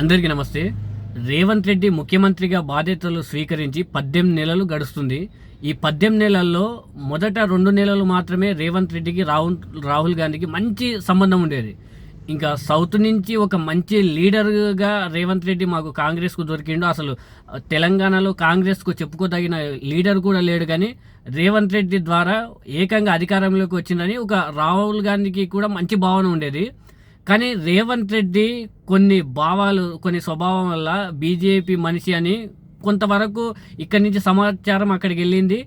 అందరికీ నమస్తే. రేవంత్ రెడ్డి ముఖ్యమంత్రిగా బాధ్యతలు స్వీకరించి పద్దెనిమిది నెలలు గడుస్తుంది. ఈ పద్దెనిమిది నెలల్లో మొదట రెండు నెలలు మాత్రమే రేవంత్ రెడ్డికి రాహుల్ రాహుల్ గాంధీకి మంచి సంబంధం ఉండేది. ఇంకా సౌత్ నుంచి ఒక మంచి లీడర్గా రేవంత్ రెడ్డి మాకు కాంగ్రెస్కు దొరికిండు. అసలు తెలంగాణలో కాంగ్రెస్కు చెప్పుకోదగిన లీడర్ కూడా లేడు కానీ రేవంత్ రెడ్డి ద్వారా ఏకంగా అధికారంలోకి వచ్చిందని ఒక రాహుల్ గాంధీకి కూడా మంచి భావన ఉండేది. కానీ రేవంత్ రెడ్డి కొన్ని భావాలు కొన్ని స్వభావం వల్ల బీజేపీ మనిషి అని కొంతవరకు ఇక్కడి నుంచి సమాచారం అక్కడికి వెళ్ళింది.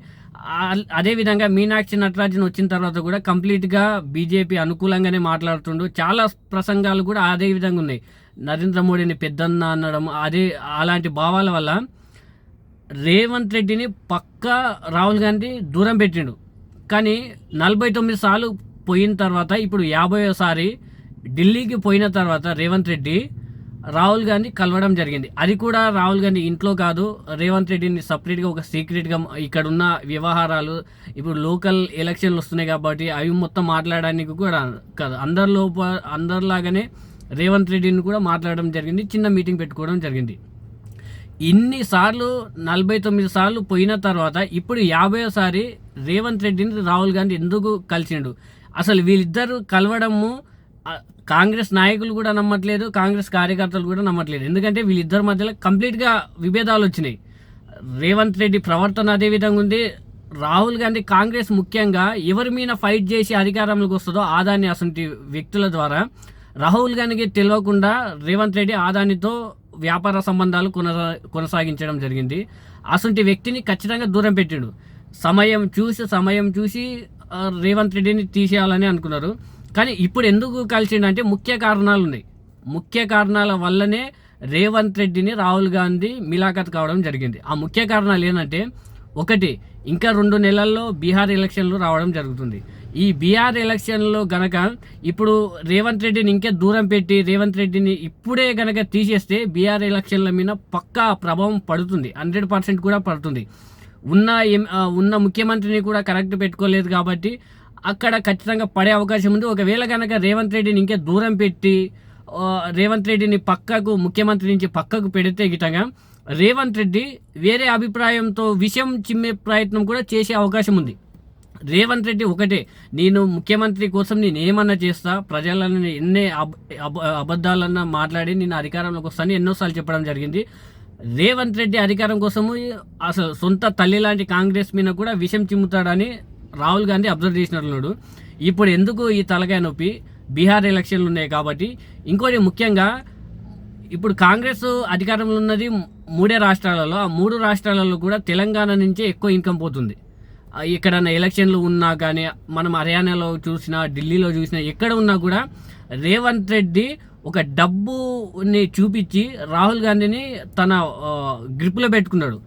అదేవిధంగా మీనాక్షి నటరాజన్ వచ్చిన తర్వాత కూడా కంప్లీట్గా బీజేపీ అనుకూలంగానే మాట్లాడుతుండు. చాలా ప్రసంగాలు కూడా అదే విధంగా ఉన్నాయి. నరేంద్ర మోడీని పెద్దన్న అనడం అదే అలాంటి భావాల వల్ల రేవంత్ రెడ్డిని పక్కా రాహుల్ గాంధీ దూరం పెట్టిండు. కానీ నలభై తొమ్మిది సార్లు పోయిన తర్వాత ఇప్పుడు యాభైసారి ఢిల్లీకి పోయిన తర్వాత రేవంత్ రెడ్డి రాహుల్ గాంధీ కలవడం జరిగింది. అది కూడా రాహుల్ గాంధీ ఇంట్లో కాదు రేవంత్ రెడ్డిని సపరేట్గా ఒక సీక్రెట్గా ఇక్కడ ఉన్న వ్యవహారాలు ఇప్పుడు లోకల్ ఎలక్షన్లు వస్తున్నాయి కాబట్టి అవి మొత్తం మాట్లాడడానికి కూడా కాదు. అందరిలో అందరిలాగానే రేవంత్ రెడ్డిని కూడా మాట్లాడడం జరిగింది చిన్న మీటింగ్ పెట్టుకోవడం జరిగింది. ఇన్నిసార్లు నలభై తొమ్మిది సార్లు పోయిన తర్వాత ఇప్పుడు యాభైసారి రేవంత్ రెడ్డిని రాహుల్ గాంధీ ఎందుకు కలిసిండు? అసలు వీళ్ళిద్దరు కలవడము కాంగ్రెస్ నాయకులు కూడా నమ్మట్లేదు కాంగ్రెస్ కార్యకర్తలు కూడా నమ్మట్లేదు. ఎందుకంటే వీళ్ళిద్దరి మధ్యలో కంప్లీట్గా విభేదాలు వచ్చినాయి. రేవంత్ రెడ్డి ప్రవర్తన అదే విధంగా ఉంది. రాహుల్ గాంధీ కాంగ్రెస్ ముఖ్యంగా ఎవరి మీద ఫైట్ చేసి అధికారంలోకి వస్తుందో ఆదాని అసంటి వ్యక్తుల ద్వారా రాహుల్ గాంధీకి తెలియకుండా రేవంత్ రెడ్డి ఆదానితో వ్యాపార సంబంధాలు కొనసా కొనసాగించడం జరిగింది. అసంటి వ్యక్తిని ఖచ్చితంగా దూరం పెట్టాడు. సమయం చూసి సమయం చూసి రేవంత్ రెడ్డిని తీసేయాలని అనుకున్నారు. కానీ ఇప్పుడు ఎందుకు కలిసిండంటే ముఖ్య కారణాలు ఉన్నాయి ముఖ్య కారణాల వల్లనే రేవంత్ రెడ్డిని రాహుల్ గాంధీ మిలాఖత్ కావడం జరిగింది. ఆ ముఖ్య కారణాలు ఏంటంటే ఒకటి ఇంకా రెండు నెలల్లో బీహార్ ఎలక్షన్లు రావడం జరుగుతుంది. ఈ బీహార్ ఎలక్షన్లో గనక ఇప్పుడు రేవంత్ రెడ్డిని ఇంకే దూరం పెట్టి రేవంత్ రెడ్డిని ఇప్పుడే గనక తీసేస్తే బీహార్ ఎలక్షన్ల మీద పక్కా ప్రభావం పడుతుంది. హండ్రెడ్ పర్సెంట్ కూడా పడుతుంది. ఉన్న ఉన్న ముఖ్యమంత్రిని కూడా కరెక్ట్ పెట్టుకోలేదు కాబట్టి అక్కడ ఖచ్చితంగా పడే అవకాశం ఉంది. ఒకవేళ కనుక రేవంత్ రెడ్డిని ఇంకే దూరం పెట్టి రేవంత్ రెడ్డిని పక్కకు ముఖ్యమంత్రి నుంచి పక్కకు పెడితే గిటంగా రేవంత్ రెడ్డి వేరే అభిప్రాయంతో విషయం చిమ్మే ప్రయత్నం కూడా చేసే అవకాశం ఉంది. రేవంత్ రెడ్డి ఒకటే. నేను ముఖ్యమంత్రి కోసం నేను ఏమన్నా చేస్తా ప్రజలను ఎన్నే అబ- అబద్ధాలన్నా మాట్లాడి నేను అధికారంలోకి వస్తాను ఎన్నోసార్లు చెప్పడం జరిగింది. రేవంత్ రెడ్డి అధికారం కోసము అసలు సొంత తల్లి లాంటి కాంగ్రెస్ మీద కూడా విషం చిమ్ముతాడని రాహుల్ గాంధీ అబ్జర్వ్ చేసినట్లున్నాడు ఇప్పుడు ఎందుకు ఈ తలకాయ నొప్పి? బీహార్ ఎలక్షన్లు ఉన్నాయి కాబట్టి. ఇంకోటి ముఖ్యంగా ఇప్పుడు కాంగ్రెస్ అధికారంలో ఉన్నది మూడే రాష్ట్రాలలో. ఆ మూడు రాష్ట్రాలలో కూడా తెలంగాణ నుంచే ఎక్కువ ఇన్కమ్ పోతుంది. ఎక్కడన్నా ఎలక్షన్లు ఉన్నా కానీ మనం హర్యానాలో చూసినా ఢిల్లీలో చూసినా ఎక్కడ ఉన్నా కూడా రేవంత్ రెడ్డి ఒక డబ్బుని చూపించి రాహుల్ గాంధీని తన గ్రిప్లో పెట్టుకున్నాడు.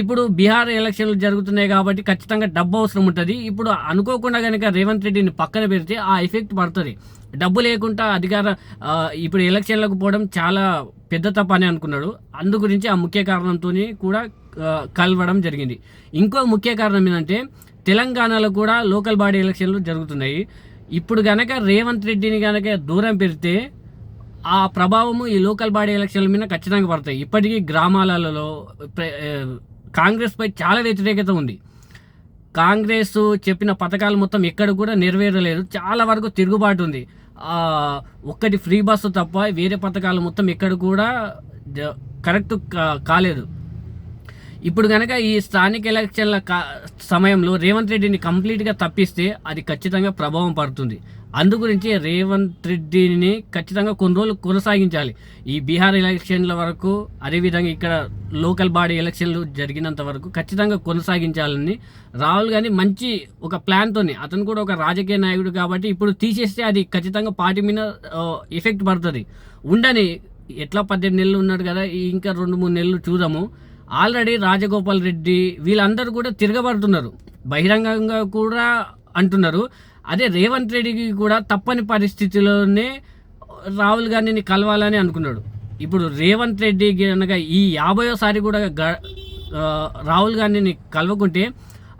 ఇప్పుడు బీహార్ ఎలక్షన్లు జరుగుతున్నాయి కాబట్టి ఖచ్చితంగా డబ్బు అవసరం ఉంటుంది. ఇప్పుడు అనుకోకుండా కనుక రేవంత్ రెడ్డిని పక్కన పెడితే ఆ ఎఫెక్ట్ పడుతుంది. డబ్బు లేకుండా అధికార ఇప్పుడు ఎలక్షన్లకు పోవడం చాలా పెద్ద తప్ప అని అనుకున్నాడు. అందు గురించి ఆ ముఖ్య కారణంతో కూడా కలవడం జరిగింది. ఇంకో ముఖ్య కారణం ఏంటంటే తెలంగాణలో కూడా లోకల్ బాడీ ఎలక్షన్లు జరుగుతున్నాయి. ఇప్పుడు గనక రేవంత్ రెడ్డిని గనక దూరం పెడితే ఆ ప్రభావము ఈ లోకల్ బాడీ ఎలక్షన్ల మీద ఖచ్చితంగా పడతాయి. ఇప్పటికీ గ్రామాలలో కాంగ్రెస్పై చాలా వ్యతిరేకత ఉంది. కాంగ్రెస్ చెప్పిన పథకాలు మొత్తం ఎక్కడ కూడా నెరవేరలేదు. చాలా వరకు తిరుగుబాటు ఉంది. ఒక్కటి ఫ్రీ బస్సు తప్ప వేరే పథకాలు మొత్తం ఎక్కడ కూడా కరెక్ట్ కాలేదు. ఇప్పుడు కనుక ఈ స్థానిక ఎలక్షన్ల కా- సమయంలో రేవంత్ రెడ్డిని కంప్లీట్గా తప్పిస్తే అది ఖచ్చితంగా ప్రభావం పడుతుంది. అందు గురించి రేవంత్ రెడ్డిని ఖచ్చితంగా కొన్ని రోజులు కొనసాగించాలి. ఈ బీహార్ ఎలక్షన్ల వరకు అదేవిధంగా ఇక్కడ లోకల్ బాడీ ఎలక్షన్లు జరిగినంత వరకు ఖచ్చితంగా కొనసాగించాలని రాహుల్ గాంధీ మంచి ఒక ప్లాన్తోని అతను కూడా ఒక రాజకీయ నాయకుడు కాబట్టి ఇప్పుడు తీసేస్తే అది ఖచ్చితంగా పార్టీ మీద ఎఫెక్ట్ పడుతుంది. ఉండని ఎట్లా పద్దెనిమిది నెలలు ఉన్నాడు కదా ఇంకా రెండు మూడు నెలలు చూద్దాము. ఆల్రెడీ రాజగోపాల్ రెడ్డి వీళ్ళందరూ కూడా తిరగబడుతున్నారు. బహిరంగంగా కూడా అంటున్నారు. అదే రేవంత్ రెడ్డికి కూడా తప్పని పరిస్థితిలోనే రాహుల్ గాంధీని కలవాలని అనుకున్నాడు. ఇప్పుడు రేవంత్ రెడ్డి కనుక ఈ యాభయోసారి కూడా గ- రాహుల్ గాంధీని కలవకుంటే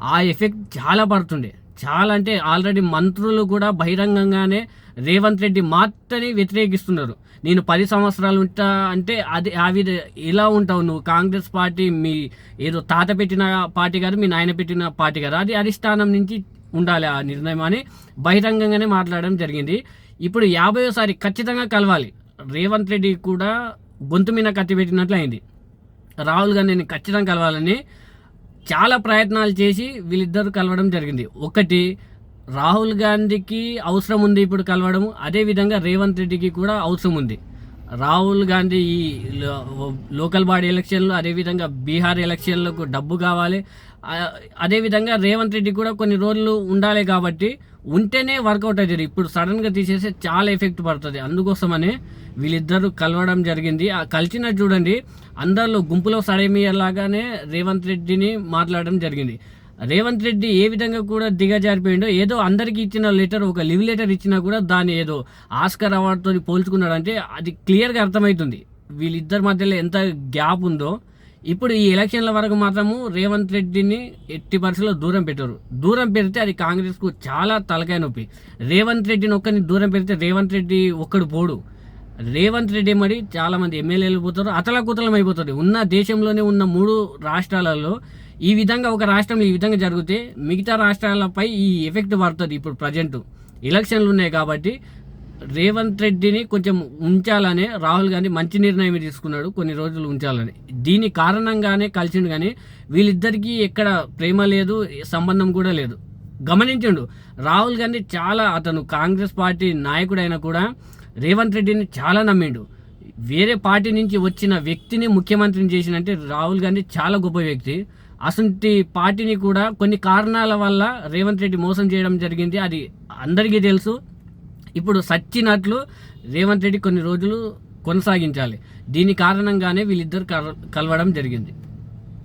ఆ ఎఫెక్ట్ చాలా పడుతుండే. చాలా అంటే ఆల్రెడీ మంత్రులు కూడా బహిరంగంగానే రేవంత్ రెడ్డి మాత్రని వ్యతిరేకిస్తున్నారు. నేను పది సంవత్సరాలు ఉంటా అంటే అది అవి ఇలా ఎలా ఉంటావు నువ్వు. కాంగ్రెస్ పార్టీ మీ ఏదో తాత పెట్టిన పార్టీ కాదు మీ నాయన పెట్టిన పార్టీ కాదు. అది అధిష్టానం నుంచి ఉండాలి ఆ నిర్ణయం అని బహిరంగంగానే మాట్లాడడం జరిగింది. ఇప్పుడు యాభైసారి ఖచ్చితంగా కలవాలి. రేవంత్ రెడ్డి కూడా గొంతు మీద కత్తి పెట్టినట్లు అయింది. రాహుల్ గాంధీని ఖచ్చితంగా కలవాలని చాలా ప్రయత్నాలు చేసి వీళ్ళిద్దరు కలవడం జరిగింది. ఒకటి రాహుల్ గాంధీకి అవసరం ఉంది ఇప్పుడు కలవడం. అదేవిధంగా రేవంత్ రెడ్డికి కూడా అవసరం ఉంది. రాహుల్ గాంధీ ఈ లోకల్ బాడీ ఎలక్షన్లు అదేవిధంగా బీహార్ ఎలక్షన్లకు డబ్బు కావాలి. అదేవిధంగా రేవంత్ రెడ్డి కూడా కొన్ని రోజులు ఉండాలి కాబట్టి ఉంటేనే వర్కౌట్ అవుతుంది ఇప్పుడు సడన్గా తీసేస్తే చాలా ఎఫెక్ట్ పడుతుంది. అందుకోసమనే వీళ్ళిద్దరూ కలవడం జరిగింది. ఆ కలిసిన చూడండి అందరిలో గుంపులో సడేమియలాగానే రేవంత్ రెడ్డిని మాట్లాడడం జరిగింది. రేవంత్ రెడ్డి ఏ విధంగా కూడా దిగజారిపోయిండో ఏదో అందరికి ఇచ్చిన లెటర్ ఒక లివ్ లెటర్ ఇచ్చినా కూడా దాన్ని ఏదో ఆస్కర్ అవార్డుతో పోల్చుకున్నాడంటే అది క్లియర్గా అర్థమవుతుంది. వీళ్ళిద్దరి మధ్యలో ఎంత గ్యాప్ ఉందో ఇప్పుడు ఈ ఎలక్షన్ల వరకు మాత్రము రేవంత్ రెడ్డిని ఎట్టి పరిస్థితుల్లో దూరం పెట్టారు. దూరం పెడితే అది కాంగ్రెస్కు చాలా తలకాయ నొప్పి. రేవంత్ రెడ్డిని ఒక్కరిని దూరం పెడితే రేవంత్ రెడ్డి ఒక్కడు పోడు. రేవంత్ రెడ్డి మరి చాలామంది ఎమ్మెల్యేలు పోతారు అతలకుతలం అయిపోతుంది ఉన్న దేశంలోనే ఉన్న మూడు రాష్ట్రాలలో ఈ విధంగా ఒక రాష్ట్రంలో ఈ విధంగా జరిగితే మిగతా రాష్ట్రాలపై ఈ ఎఫెక్ట్ పడుతుంది ఇప్పుడు ప్రజెంట్. ఎలక్షన్లు ఉన్నాయి కాబట్టి రేవంత్ రెడ్డిని కొంచెం ఉంచాలనే రాహుల్ గాంధీ మంచి నిర్ణయం తీసుకున్నాడు కొన్ని రోజులు ఉంచాలని. దీని కారణంగానే కలిసిండు కానీ వీళ్ళిద్దరికీ ఎక్కడ ప్రేమ లేదు సంబంధం కూడా లేదు. గమనించండు రాహుల్ గాంధీ చాలా అతను కాంగ్రెస్ పార్టీ నాయకుడైనా కూడా రేవంత్ రెడ్డిని చాలా నమ్మిండు. వేరే పార్టీ నుంచి వచ్చిన వ్యక్తిని ముఖ్యమంత్రిని చేసినంటే రాహుల్ గాంధీ చాలా గొప్ప వ్యక్తి. అసంటి పార్టీని కూడా కొన్ని కారణాల వల్ల రేవంత్ రెడ్డి మోసం చేయడం జరిగింది అది అందరికీ తెలుసు. ఇప్పుడు సచ్చినట్లు రేవంత్ రెడ్డి కొన్ని రోజులు కొనసాగించాలి. దీని కారణంగానే వీళ్ళిద్దరు కల- కలవడం జరిగింది.